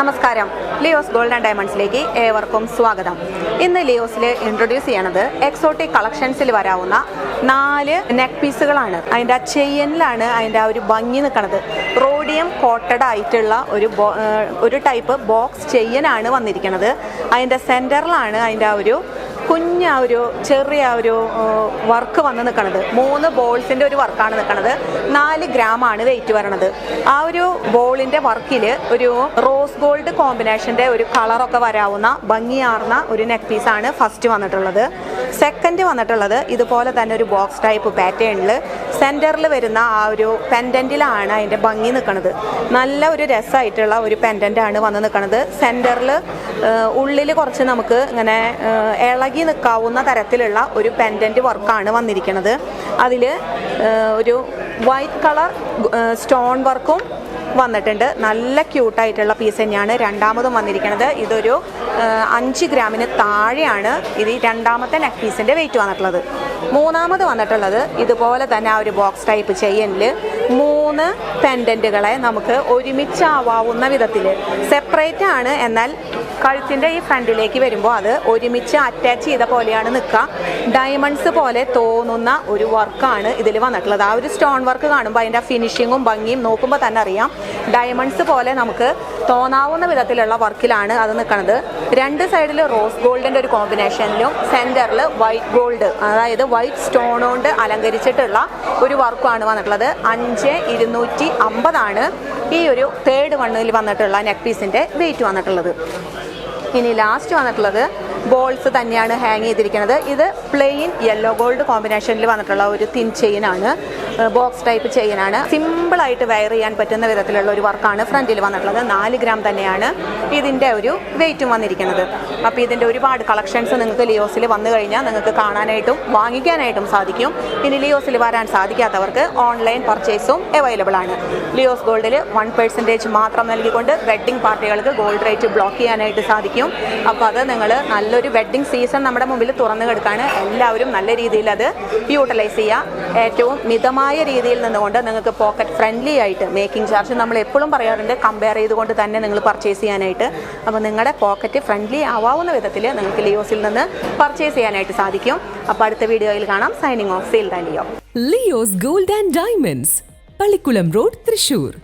നമസ്കാരം. Leo's gold and ഡയമണ്ട്സിലേക്ക് ഏവർക്കും സ്വാഗതം. ഇന്ന് ലിയോസിൽ ഇൻട്രൊഡ്യൂസ് ചെയ്യണത് എക്സോട്ടിക് കളക്ഷൻസിൽ വരാവുന്ന നാല് നെക്ക് പീസുകളാണ് അതിന്റെ ആ ചെയിനിലാണ് അതിന്റെ ആ ഒരു ഭംഗി നിൽക്കുന്നത് റോഡിയം കോട്ടഡ് ആയിട്ടുള്ള ഒരു ഒരു ടൈപ്പ് ബോക്സ് ചെയിനാണ് വന്നിരിക്കുന്നത് അതിന്റെ സെന്ററിലാണ് അതിന്റെ ആ ഒരു കുഞ്ഞ ഒരു ചെറിയ ഒരു വർക്ക് വന്ന് നിൽക്കുന്നത് മൂന്ന് ബോൾസിന്റെ ഒരു വർക്കാണ് നിൽക്കുന്നത് നാല് ഗ്രാം ആണ് വെയിറ്റ് വരണത് ആ ഒരു ബോളിന്റെ വർക്കിൽ ഒരു റോസ് ഗോൾഡ് കോമ്പിനേഷന്റെ ഒരു കളറൊക്കെ വരാവുന്ന ഭംഗിയാർന്ന ഒരു നെക്ക് പീസാണ് ഫസ്റ്റ് വന്നിട്ടുള്ളത്. സെക്കൻഡ് വന്നിട്ടുള്ളത് ഇതുപോലെ തന്നെ ഒരു ബോക്സ് ടൈപ്പ് പാറ്റേണിൽ സെന്ററിൽ വരുന്ന ആ ഒരു പെൻഡന്റിലാണ് അതിന്റെ ഭംഗി നിൽക്കുന്നത് നല്ല ഒരു രസമായിട്ടുള്ള ഒരു പെൻഡന്റാണ് വന്ന് നിൽക്കുന്നത് സെന്ററിൽ ഉള്ളിൽ കുറച്ച് നമുക്ക് ഇങ്ങനെ ഇളകി നിൽക്കാവുന്ന തരത്തിലുള്ള ഒരു പെൻഡന്റ് വർക്കാണ് വന്നിരിക്കുന്നത് അതിൽ ഒരു വൈറ്റ് കളർ സ്റ്റോൺ വർക്കും വന്നിട്ടുണ്ട്. നല്ല ക്യൂട്ടായിട്ടുള്ള പീസ് തന്നെയാണ്. രണ്ടാമതും വന്നിരിക്കുന്നത്. ഇതൊരു അഞ്ച് ഗ്രാമിന് താഴെയാണ് ഇത് രണ്ടാമത്തെ നെക്ക് പീസിന്റെ വെയിറ്റ് വന്നിട്ടുള്ളത്. മൂന്നാമത് വന്നിട്ടുള്ളത് ഇതുപോലെ തന്നെ ആ ഒരു ബോക്സ് ടൈപ്പ് ചെയ്യലിൽ മൂന്ന് പെൻഡന്റുകളെ നമുക്ക് ഒരുമിച്ചാവാവുന്ന വിധത്തിൽ സെപ്പറേറ്റ് ആണ്. എന്നാൽ കഴുത്തിന്റെ ഈ ഫ്രണ്ടിലേക്ക് വരുമ്പോൾ അത് ഒരുമിച്ച് അറ്റാച്ച് ചെയ്ത പോലെയാണ് നിൽക്കുക ഡയമണ്ട്സ് പോലെ തോന്നുന്ന ഒരു വർക്കാണ് ഇതിൽ വന്നിട്ടുള്ളത്. ആ ഒരു സ്റ്റോൺ വർക്ക് കാണുമ്പോൾ അതിന്റെ ഫിനിഷിങ്ങും ഭംഗിയും നോക്കുമ്പോൾ തന്നെ അറിയാം. ഡയമണ്ട്സ് പോലെ നമുക്ക് തോന്നാവുന്ന വിധത്തിലുള്ള വർക്കിലാണ് അത് നിൽക്കുന്നത് രണ്ട് സൈഡിൽ റോസ് ഗോൾഡിന്റെ ഒരു കോമ്പിനേഷനിലും സെന്ററിൽ വൈറ്റ് ഗോൾഡ് അതായത് വൈറ്റ് സ്റ്റോൺ കൊണ്ട് അലങ്കരിച്ചിട്ടുള്ള ഒരു വർക്കുമാണ് വന്നിട്ടുള്ളത്. അഞ്ച് ഇരുന്നൂറ്റി അമ്പതാണ്. ഈ ഒരു തേർഡ് വണ്ണിൽ വന്നിട്ടുള്ള നെക്ക് പീസിന്റെ വെയിറ്റ് വന്നിട്ടുള്ളത്. ഇനി ലാസ്റ്റ് വന്നിട്ടുള്ളത് ബോൾസ് തന്നെയാണ് ഹാങ് ചെയ്തിരിക്കുന്നത്. ഇത് പ്ലെയിൻ യെല്ലോ ഗോൾഡ് കോമ്പിനേഷനിൽ വന്നിട്ടുള്ള ഒരു തിൻ ചെയിനാണ് ബോക്സ് ടൈപ്പ് ചെയിനാണ്. സിമ്പിളായിട്ട് വെയർ ചെയ്യാൻ പറ്റുന്ന വിധത്തിലുള്ള ഒരു വർക്കാണ് ഫ്രണ്ടിൽ വന്നിട്ടുള്ളത്. നാല് ഗ്രാം തന്നെയാണ് ഇതിന്റെ ഒരു വെയിറ്റും വന്നിരിക്കുന്നത്. അപ്പോൾ ഇതിന്റെ ഒരുപാട് കളക്ഷൻസ് നിങ്ങൾക്ക് ലിയോസിൽ വന്നു കഴിഞ്ഞാൽ നിങ്ങൾക്ക് കാണാനായിട്ടും വാങ്ങിക്കാനായിട്ടും സാധിക്കും. ഇനി ലിയോസിൽ വരാൻ സാധിക്കാത്തവർക്ക് ഓൺലൈൻ പർച്ചേസും അവൈലബിൾ ആണ്. ലിയോസ് ഗോൾഡിൽ വൺ പെർസെന്റേജ് മാത്രം നൽകിക്കൊണ്ട് വെഡ്ഡിംഗ് പാർട്ടികൾക്ക് ഗോൾഡ് റേറ്റ് ബ്ലോക്ക് ചെയ്യാനായിട്ട് സാധിക്കും. അപ്പോൾ അത് നിങ്ങൾ നല്ലൊരു വെഡ്ഡിംഗ് സീസൺ നമ്മുടെ മുമ്പിൽ തുറന്നു കിടക്കാണ്. എല്ലാവരും നല്ല രീതിയിൽ അത് യൂട്ടിലൈസ് ചെയ്യുക. ഏറ്റവും മിതമായ രീതിയിൽ നിന്നുകൊണ്ട് നിങ്ങൾക്ക് പോക്കറ്റ് ഫ്രണ്ട്ലി ആയിട്ട് മേക്കിംഗ് ചാർജ് നമ്മൾ എപ്പോഴും പറയാറുണ്ട് കമ്പയർ ചെയ്തുകൊണ്ട് തന്നെ നിങ്ങൾ പർച്ചേസ് ചെയ്യാനായിട്ട്. അപ്പോൾ നിങ്ങളുടെ പോക്കറ്റ് ഫ്രണ്ട്ലി ആവാവുന്ന വിധത്തിൽ നിങ്ങൾക്ക് ലിയോസിൽ നിന്ന് പർച്ചേസ് ചെയ്യാനായിട്ട് സാധിക്കും. അപ്പോൾ അടുത്ത വീഡിയോയിൽ കാണാം. Signing off sale Leo Leo's gold and diamonds Pallikulam road Thrissur.